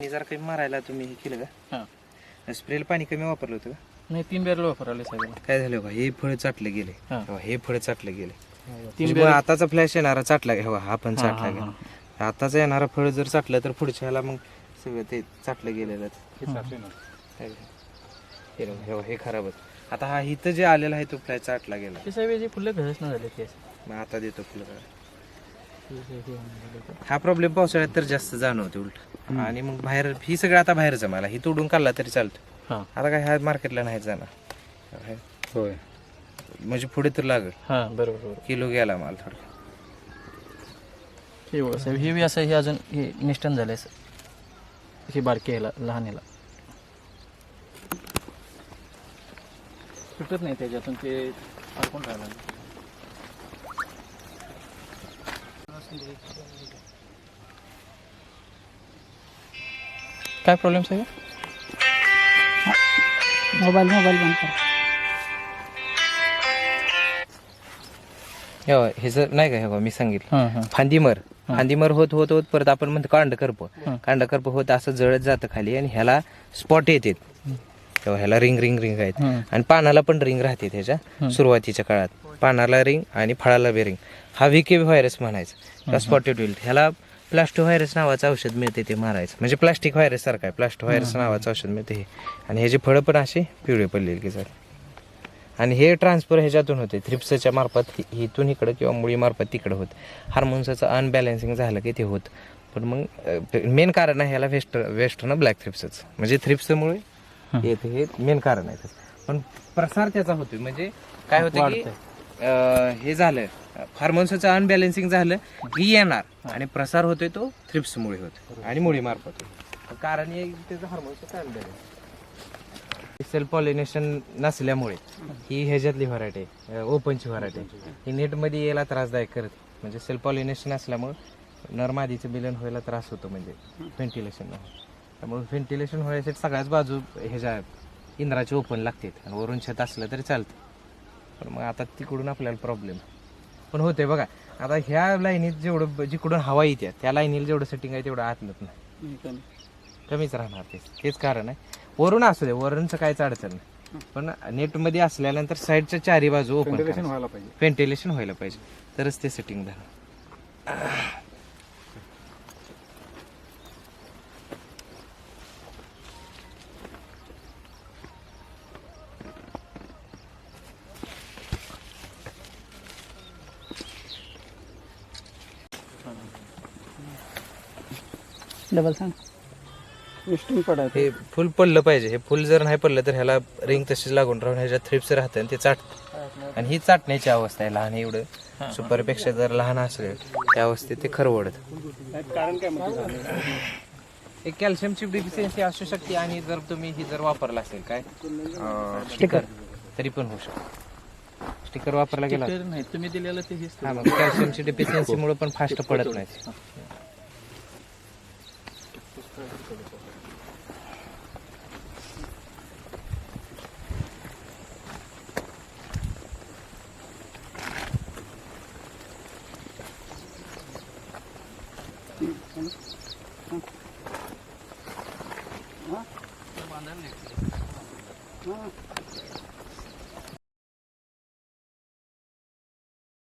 जरा काही मारायला तुम्ही हे केलं हां. का स्प्रेला पाणी कमी वापरलं होतं का? नाही तीन बॅरल वापरले साहेब काय झालं का हे फळ चाटले गेले. हां. हे फळ चाटले गेले. तीन म्हणजे आताचा फ्लॅश येणारा चाटला गे- हा पण हां, चाटला हां, गेला आताचा येणारा फळ जर चाटलं तर पुढच्याला मग सगळं ते चाटलं गेलेलं हे बघा, हे बघा, हे खराबच आता हा इथं जे आलेला आहे तो फ्लॅश चाटला गेला? ते साहेब याचे फुलं घरच नाही झाले मग आता देतो फुलं. हे- प्रॉब्लेम पावसाळ्यात तर जास्त जाणवते उलट. आणि मग बाहेर ही सगळं आता बाहेर जमायला ही तोडून काढला तरी चालतं. हां. आता काय ह्या मार्केटला नाही जाणार. हे- होय. म्हणजे पुढे तर लागल. हां बरोबर बरोबर. किलो गेला माल थोडा हे बघा साहेब हे बी असं हे अजून हे निष्ठन झालंय असं. हे बारके ह्याला लहान ह्याला सुटत नाही त्याच्यातून ते अडकून राहिलं. काय प्रॉब्लेम साहेब? मोबाईल मोबाईल बंद कर. हे हे जर नाही का हे बघा, मी सांगितलं. हां हां. फांदीमर. फांदीमर होत होत होत परत आपण म्हणतो कांडकर्प. कांडकर्प होत असं जळत जातं खाली आणि ह्याला स्पॉट येते तेव्हा ह्याला रिंग रिंग रिंग आहेत. आणि पानाला पण रिंग राहते त्याच्या सुरुवातीच्या काळात. पानाला रिंग आणि फळाला बी रिंग. हा व्हीके व्हायरस म्हणायचा. स्पॉटेड विल्ट ह्याला प्लास्टो व्हायरस नावाचं औषध मिळते ते मारायचं. म्हणजे प्लास्टिक व्हायरस सारखं आहे. प्लास्टो व्हायरस नावाचं औषध मिळते हे. आणि ह्याची फळं पण अशी पिवळे पडलेली की जर आणि हे ट्रान्सफर ह्याच्यातून होते. थ्रिप्सच्या मार्फत इथून इकडं किंवा मुळी मार्फत तिकडं होत. हार्मोन्सचं अनबॅलन्सिंग झालं की ते होत. पण मग मेन कारण आहे ह्याला वेस्ट वेस्टर्न ब्लॅक थ्रिप्सच म्हणजे थ्रिप्समुळे येते हे मेन कारण आहे. पण प्रसार त्याचा होतोय. म्हणजे काय होतं की अं, हे झालं हार्मोन्सचं अनबॅलन्सिंग झालं की येणार. आणि प्रसार होतोय तो थ्रिप्समुळे होतो आणि मुळी मार्फत होतो कारण हे त्याचं हार्मोन्सचं अनबॅलन्स सेल्फ पॉलिनेशन नसल्यामुळे ही ह्याच्यातली व्हरायटी आहे. ओपनची. व्हरायटी ही नेटमध्ये यायला त्रासदायक करते. म्हणजे सेल्फ पॉलिनेशन असल्यामुळे नरमादीचं बिलन व्हायला त्रास होतो. म्हणजे व्हेंटिलेशन त्यामुळे व्हेंटिलेशन व्हायसाठी सगळ्याच बाजू ह्याच्या इंद्राचे ओपन लागतात आणि वरून छत असलं तरी चालतं. पण मग आता तिकडून आपल्याला प्रॉब्लेम पण होते बघा आता ह्या लाईनीत जेवढं जिकडून हवा येते त्या लाईनीला जेवढं सेटिंग आहे तेवढं आतलं नाही कमीच राहणार ते. तेच कारण आहे. वरून असू दे वरूनचं काहीच अडचण नाही. पण नेटमध्ये असल्यानंतर साईडच्या चारी बाजू ओपन व्हायला पाहिजे. व्हेंटिलेशन व्हायला पाहिजे. तरच ते सेटिंग झालं. डबल सांग. विष्णू पडत हे फुल पडलं पाहिजे. हे फुल जर नाही पडलं तर ह्याला रिंग तशीच लागून राहून ह्याच्यात थ्रिप्स राहतं आणि ते चाट आणि ही चाटण्याची अवस्था आहे लहान एवढं. सुपरपेक्षा जर लहान असेल त्या अवस्थेत ते खरवडत. कारण काय म्हणते एक कॅल्शियमची डिफिशियन्सी असू शकते आणि जर तुम्ही ही जर वापरला असेल काय स्टिकर तरी पण होऊ शकतो. स्टिकर वापरला गेला होता. नाही तुम्ही दिलेलं ते हेच हा कॅल्शियमची deficiency मुळे पण फास्ट पडत नाही